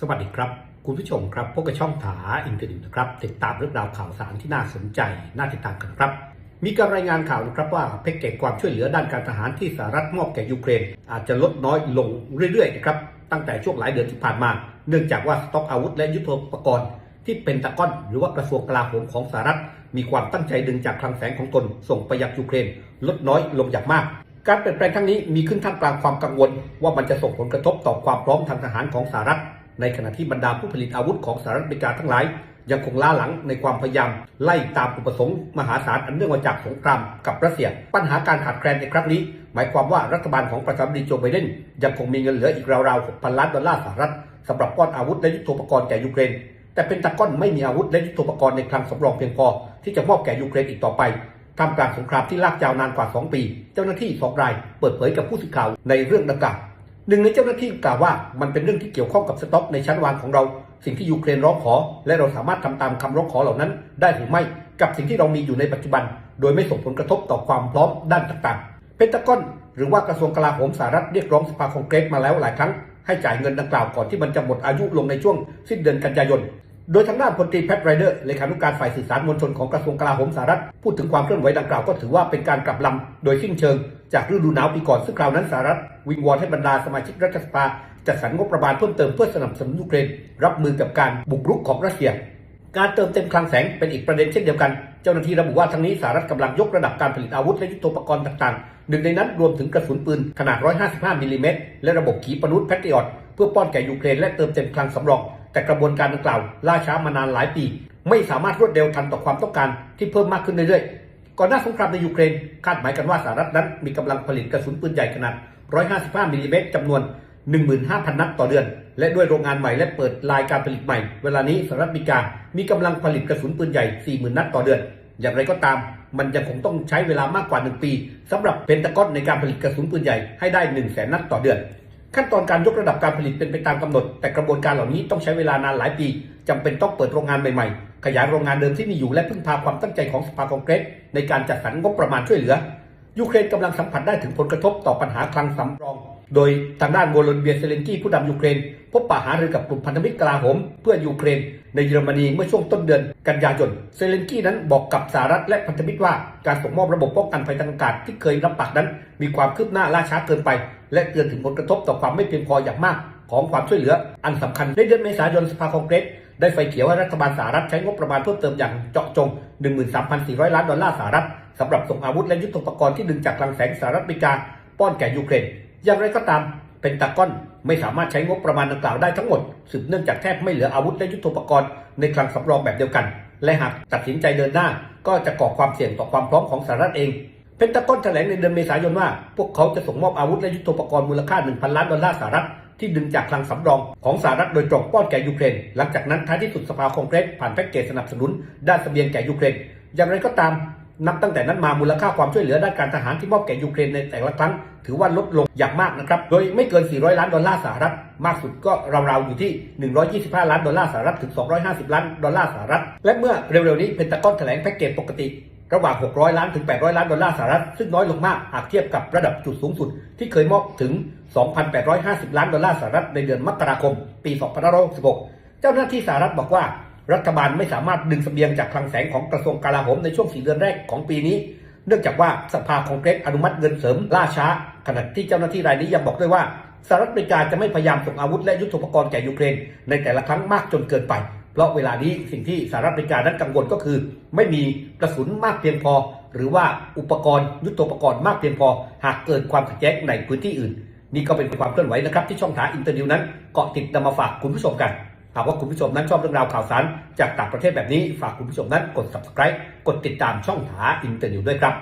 สวัสดีครับ คุณผู้ชมครับพบกับช่องถาอินเทอร์น็ตนะครับ ติดตามเรื่องราวข่าวสารที่น่าสนใจ น่าติดตามกันครับ มีการรายงานข่าวนะครับว่าแพ็กเกจความช่วยเหลือด้านการทหารที่สหรัฐมอบแก่ยูเครน อาจจะลดน้อยลงเรื่อยๆนะครับตั้งแต่ช่วงหลายเดือนที่ผ่านมา เนื่องจากว่าสต็อกอาวุธและยุทโธปกรณ์ ที่เป็นตะก้อนหรือว่ากระทรวงกลาโหมของสหรัฐ มีความตั้งใจดึงจากคลังแสงของตนส่งไปยังยูเครน ลดน้อยลงอย่างมากการเปลี่ยนแปลงครั้งนี้มีขึ้นท่ามกลางความกังวล ว่ามันจะส่งผลกระทบต่อความพร้อมทางทหารของสหรัฐ ในขณะที่บรรดาผู้ผลิตอาวุธของสหรัฐอเมริกาทั้งหลาย ยังคงล้าหลังในความพยายามไล่ตามอุปสงค์มหาศาลอันเนื่องมาจากสงครามกับรัสเซีย ปัญหาการขาดแคลนในครั้งนี้ หมายความว่ารัฐบาลของประธานาธิบดีโจไบเดนยังคงมีเงินเหลืออีกราวๆ6,000ล้านดอลลาร์สหรัฐสำหรับก้อนอาวุธและยุทโธปกรณ์แก่ยูเครนแต่เป็นตะก้อนไม่มีอาวุธและยุทโธปกรณ์ในคลังสำรองเพียงพอ ที่จะมอบแก่ยูเครนอีกต่อไปท่ามกลางสงครามที่ลากยาวนานกว่า 2 ปี เจ้าหน้าที่สองรายเปิดเผยกับผู้สื่อข่าวในเรื่องดังกล่าว หนึ่งในเจ้าหน้าที่กล่าวว่ามันเป็นเรื่องที่เกี่ยวข้องกับสต็อกในชั้นวางของเรา สิ่งที่ยูเครนร้องขอ และเราสามารถทำตามคำร้องขอเหล่านั้น ได้หรือไม่กับสิ่งที่เรามีอยู่ในปัจจุบัน โดยไม่ส่งผลกระทบต่อความพร้อมด้านต่างๆ เพนตากอนหรือว่ากระทรวงกลาโหมสหรัฐเรียกร้องสภาคองเกรสมาแล้วหลายครั้งให้จ่ายเงินดังกล่าวก่อนที่มันจะหมดอายุลงในช่วงสิ้นเดือนกันยายน โดยทางด้านพลตรีแพทไรเดอร์เลขานุการฝ่ายสื่อสารมวลชนของกระทรวงกลาโหมสหรัฐพูดถึงความเคลื่อนไหวดังกล่าวก็ถือว่าเป็นการกลับลำโดยสิ้นเชิง จากฤดูหนาวปีก่อนซึ่งคราวนั้นสหรัฐ วิงวอนให้บรรดาสมาชิกรัฐสภาจัดสรรงบประมาณเพิ่มเติมเพื่อสนับสนุนยูเครนรับมือกับการบุกรุกของรัสเซีย การเติมเต็มคลังแสงเป็นอีกประเด็นเช่นเดียวกัน เจ้าหน้าที่ระบุว่าทั้งนี้สหรัฐกำลังยกระดับการผลิตอาวุธและยุทโธปกรณ์ต่างๆ หนึ่งในนั้นรวมถึงกระสุนปืนขนาด 155มิลลิเมตรและระบบขีปนาวุธแพทริอตเพื่อป้อนแก่ยูเครนและเติมเต็มคลังสำรอง แต่กระบวนการดังกล่าวล่าช้ามานานหลายปี ไม่สามารถรวดเร็วทันต่อความต้องการที่เพิ่มมากขึ้นเรื่อยๆ ก่อนหน้าสงครามในยูเครนคาดหมายกันว่าสหรัฐนั้นมีกำลังผลิตกระสุนปืนใหญ่ขนาด 155มิลลิเมตรจำนวน 15,000 นัดต่อเดือน และด้วยโรงงานใหม่และเปิดรายการผลิตใหม่ เวลานี้สหรัฐอเมริกามีกำลังผลิตกระสุนปืนใหญ่ 40,000 นัดต่อเดือน อย่างไรก็ตามมันยังคงต้องใช้เวลามากกว่า 1 ปีสำหรับเพนตากอนในการผลิตกระสุนปืนใหญ่ให้ได้ 1 0 0 0 0แนัดต่อเดือน ขั้นตอนการยกระดับการผลิตเป็นไปตามกำหนด แต่กระบวนการเหล่านี้ต้องใช้เวลานานหลายปีจำเป็นต้องเปิดโรงงานใหม่ๆ ขยายโรงงานเดิมที่มีอยู่และพึ่งพาความตั้งใจของสภาคองเกรสในการจัดสรรงบประมาณช่วยเหลือ ยูเครนกำลังสัมผัสได้ถึงผลกระทบต่อปัญหาคลังสำรอง โดยทางด้านโวโลดิเมียเซเลนกี้ผู้นำยูเครน พบปะหารือกับกลุ่มพันธมิตรกลาโหมเพื่อยูเครน ในเยอรมนีเมื่อช่วงต้นเดือนกันยายนเซเลนกี้นั้นบอกกับสหรัฐและพันธมิตรว่าการส่งมอบระบบป้องกันภัยทางอากาศที่เคยรับปากนั้น มีความคืบหน้าล่าช้าเกินไป และเตือนถึงผลกระทบต่อความไม่เพียงพออย่างมาก ของความช่วยเหลือ อันสำคัญในเดือนเมษายนสภาคองเกรสได้ไฟเขียวให้รัฐบาลสหรัฐใช้งบประมาณเพิ่มเติมอย่างเจาะจง 13,400 ล้านดอลลาร์สหรัฐสำหรับส่งอาวุธและยุทโธปกรณ์ที่ดึงจากคลังแสงสหรัฐอเมริกา ป้อนแก่ยูเครน อย่างไรก็ตามเป็นตากอนไม่สามารถใช้งบประมาณดังกล่าวได้ทั้งหมด สืบเนื่องจากแทบไม่เหลืออาวุธและยุทโธปกรณ์ในคลังสำรองแบบเดียวกัน และหากตัดสินใจเดินหน้าก็จะก่อความเสี่ยงต่อความพร้อมของสหรัฐเอง เพนตากอนแถลงในเดือนเมษายนว่า พวกเขาจะส่งมอบอาวุธและยุทโธปกรณ์มูลค่า 1,000 ล้านดอลลาร์สหรัฐที่ดึงจากคลังสำรองของสหรัฐโดยตรงป้อนแก่ยูเครน หลังจากนั้นท้ายที่สุดสภาคองเกรสผ่านแพ็กเกจสนับสนุน ด้านเสบียงแก่ยูเครน อย่างไรก็ตามนับตั้งแต่นั้นมามูลค่าความช่วยเหลือด้านการทหารที่มอบแก่ยูเครนในแต่ละครั้ง ถือว่าลดลงอย่างมากนะครับ โดยไม่เกิน 400 ล้านดอลลาร์สหรัฐ มากสุดก็ราวๆอยู่ที่ 125 ล้านดอลลาร์สหรัฐถึง 250 ล้านดอลลาร์สหรัฐ และเมื่อเร็วๆนี้เพนตากอนแถลงแพ็กเกจปกติ ระหว่าง 600 ล้านถึง 800 ล้านดอลลาร์สหรัฐ ซึ่งน้อยลงมากหากเทียบกับระดับจุดสูงสุด ที่เคยมอบถึง 2,850 ล้านดอลลาร์สหรัฐในเดือนมกราคม ปี 2566 เจ้าหน้าที่สหรัฐบอกว่า รัฐบาลไม่สามารถดึงเสบียงจากคลังแสงของกระทรวงกลาโหมในช่วง 4 เดือนแรกของปีนี้ เนื่องจากว่าสภาคองเกรสอนุมัติเงินเสริมล่าช้า ขณะที่เจ้าหน้าที่รายนี้ยังบอกด้วยว่าสหรัฐอเมริกาจะไม่พยายามส่งอาวุธและยุทโธปกรณ์แก่ยูเครนในแต่ละครั้งมากจนเกินไป เพราะเวลานี้สิ่งที่สหรัฐอเมริกานั้นกังวลก็คือ ไม่มีกระสุนมากเพียงพอ หรือว่าอุปกรณ์ยุทโธปกรณ์มากเพียงพอ หากเกิดความขัดแย้งในพื้นที่อื่น นี่ก็เป็นความเคลื่อนไหวนะครับ ที่ช่องทางอินเตอร์นิวนั้นเกาะติดนำมาฝากคุณผู้ชมกันหากว่าคุณผู้ชมนั้นชอบเรื่องราวข่าวสารจากต่างประเทศแบบนี้ฝากคุณผู้ชมนั้นกด subscribe กดติดตามช่องถาอินเตอร์นิวด้วยครับ